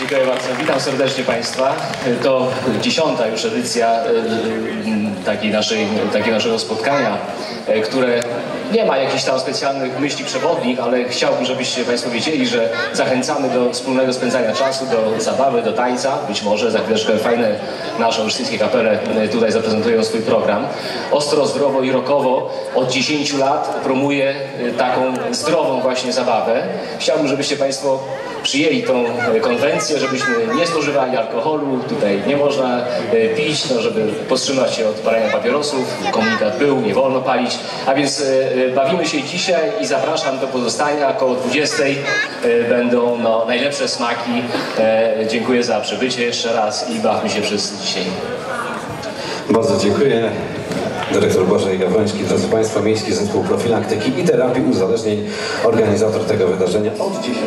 Dziękuję bardzo. Witam serdecznie Państwa. To dziesiąta już edycja e, takiej naszej, takiego naszego spotkania, e, które nie ma jakichś tam specjalnych myśli przewodnich, ale chciałbym, żebyście Państwo wiedzieli, że zachęcamy do wspólnego spędzania czasu, do zabawy, do tańca. Być może za chwileczkę fajne nasze olsztyńskie kapele e, tutaj zaprezentują swój program. Ostro, zdrowo i rokowo od 10 lat promuje taką zdrową właśnie zabawę. Chciałbym, żebyście Państwo przyjęli tą e, konwencję, żebyśmy nie spożywali alkoholu, tutaj nie można e, pić, no, żeby powstrzymać się od palenia papierosów. Komunikat był, nie wolno palić. A więc e, bawimy się dzisiaj i zapraszam do pozostania. Około 20 e, będą no, najlepsze smaki. Dziękuję za przybycie jeszcze raz i bawmy się wszyscy dzisiaj. Bardzo dziękuję. Dyrektor Bożej Gawroński, drodzy Państwo, Miejski Zespół Profilaktyki i Terapii Uzależnień, organizator tego wydarzenia od dzisiaj.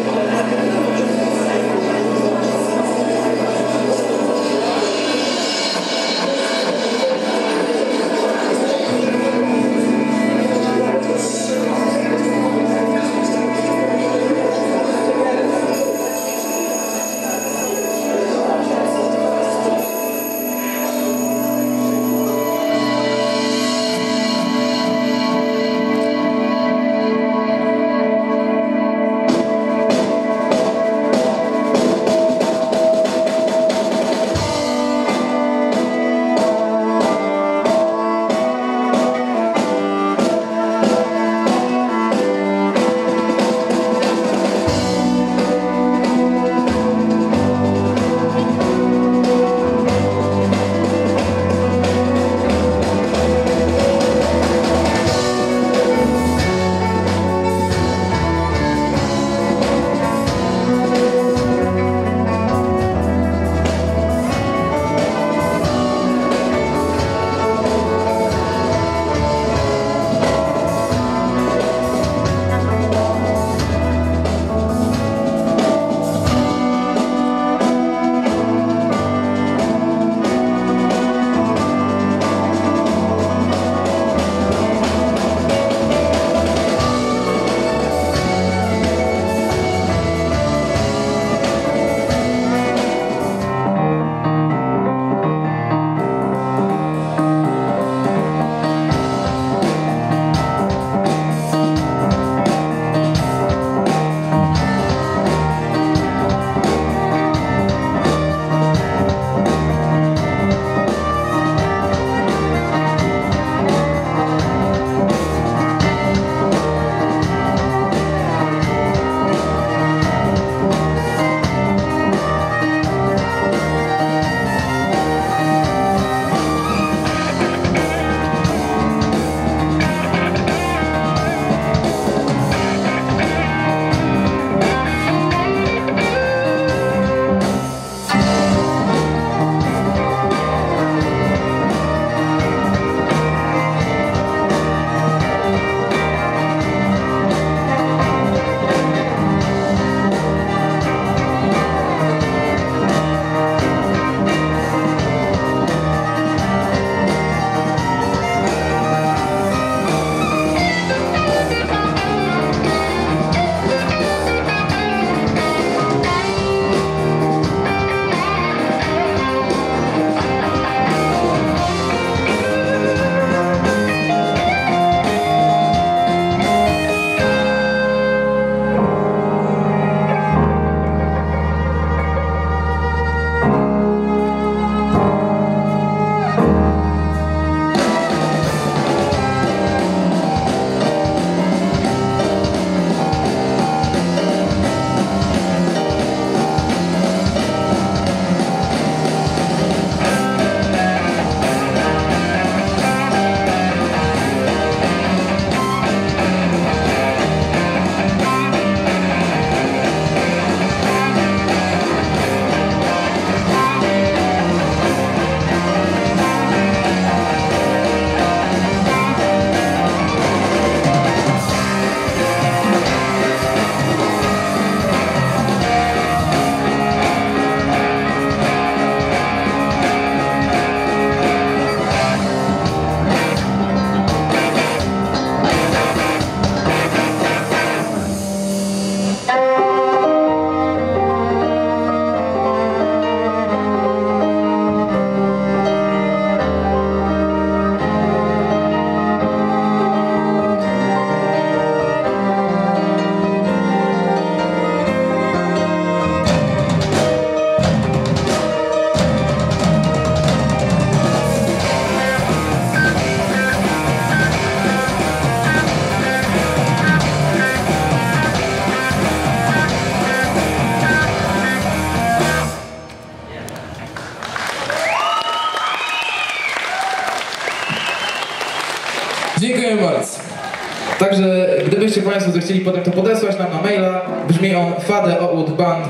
Chcieli potem to podesłać nam na maila, brzmi on fadeoutband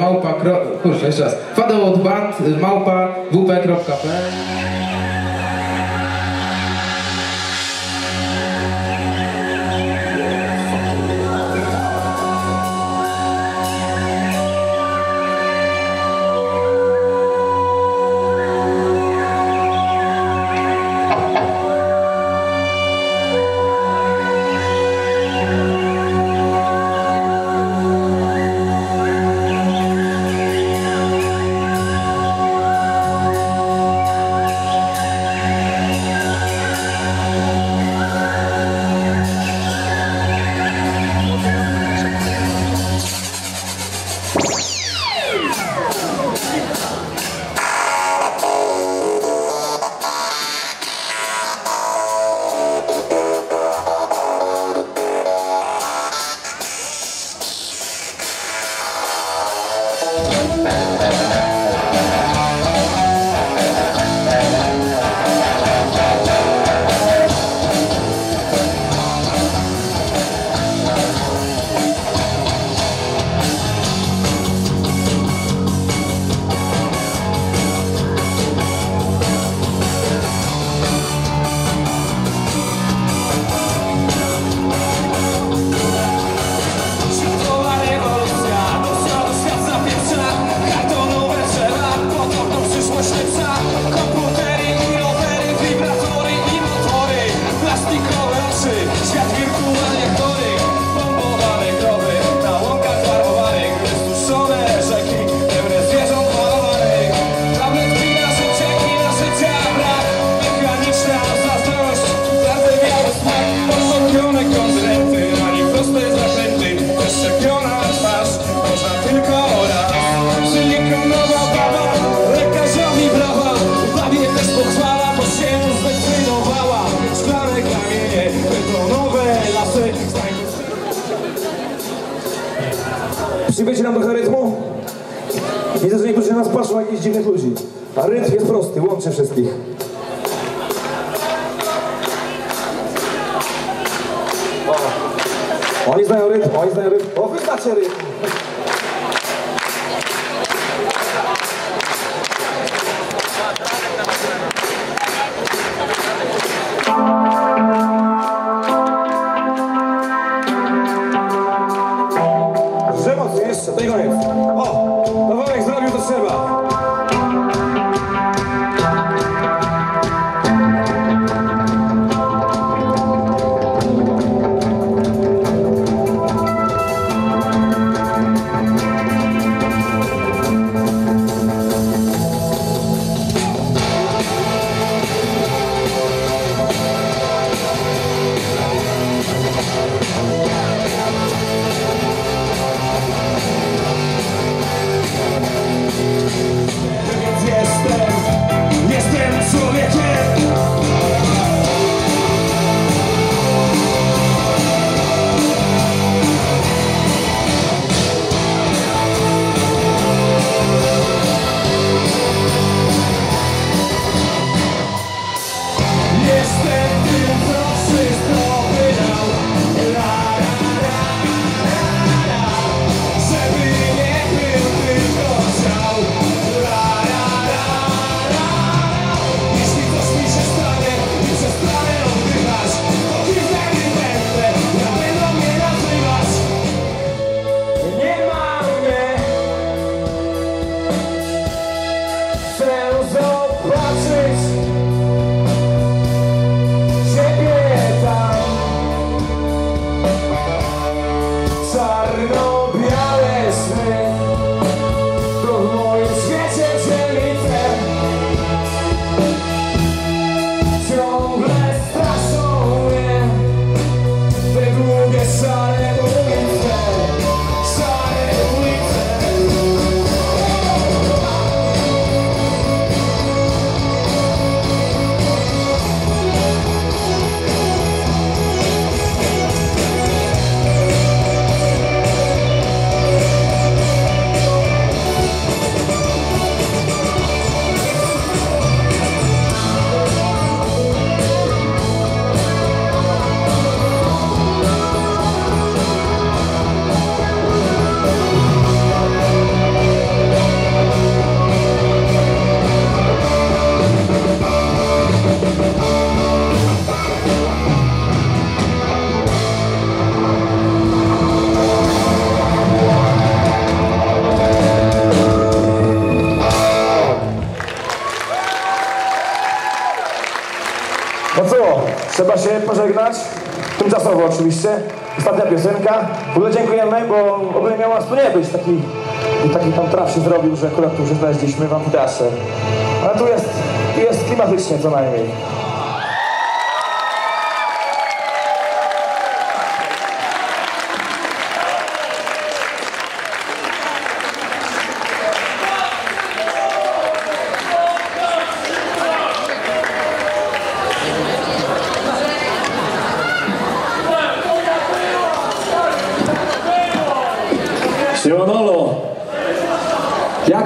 małpa, kurczę, jeszcze raz, fadeoutband małpa wp.pl Przyjmiecie nam trochę rytmu? Widzę, że niektórzy nas patrzą jak jakichś dziwnych ludzi. A rytm jest prosty, łączy wszystkich. O. Oni znają rytm, oni znają rytm. O, wy znacie rytm. Pożegnać. Tymczasowo oczywiście. Ostatnia piosenka. W ogóle dziękujemy, bo ogólnie miał nas tu nie być. Taki, taki tam traf się zrobił, że akurat tu się znaleźliśmy w amfiteatrze. Ale tu jest, jest klimatycznie co najmniej.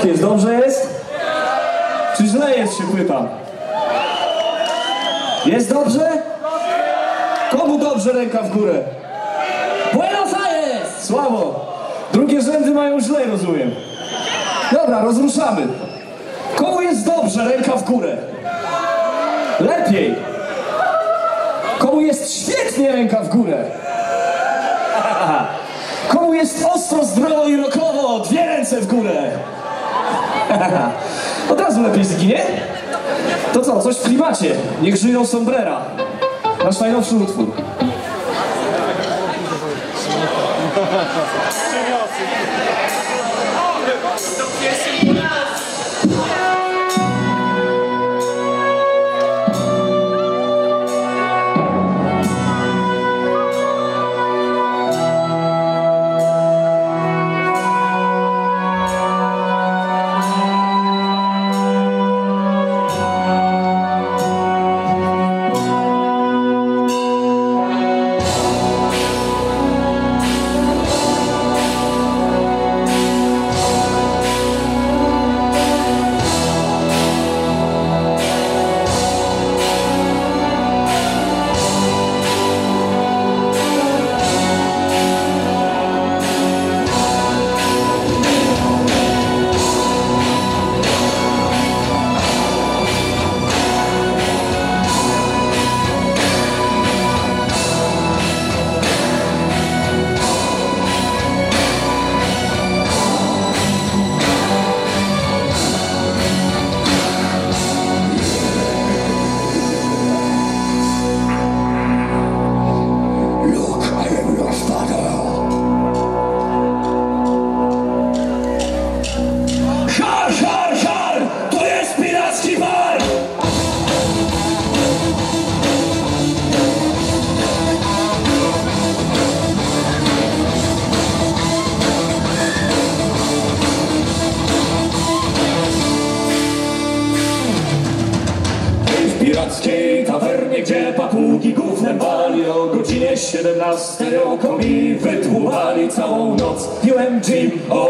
Jak jest? Dobrze jest? Czy źle jest, się pytam? Jest dobrze? Komu dobrze ręka w górę? Buenos Aires! Słabo! Drugie rzędy mają źle, rozumiem. Dobra, rozruszamy. Komu jest dobrze ręka w górę? Lepiej! Komu jest świetnie ręka w górę? Komu jest ostro, zdrowo i rokowo? Dwie ręce w górę! Od razu lepiej zginie? To co, coś w klimacie. Niech żyją sombrera. Nasz najnowszy utwór.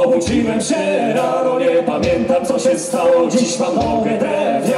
Obudziłem się rano Nie pamiętam co się stało, dziś mam nogę drewnianą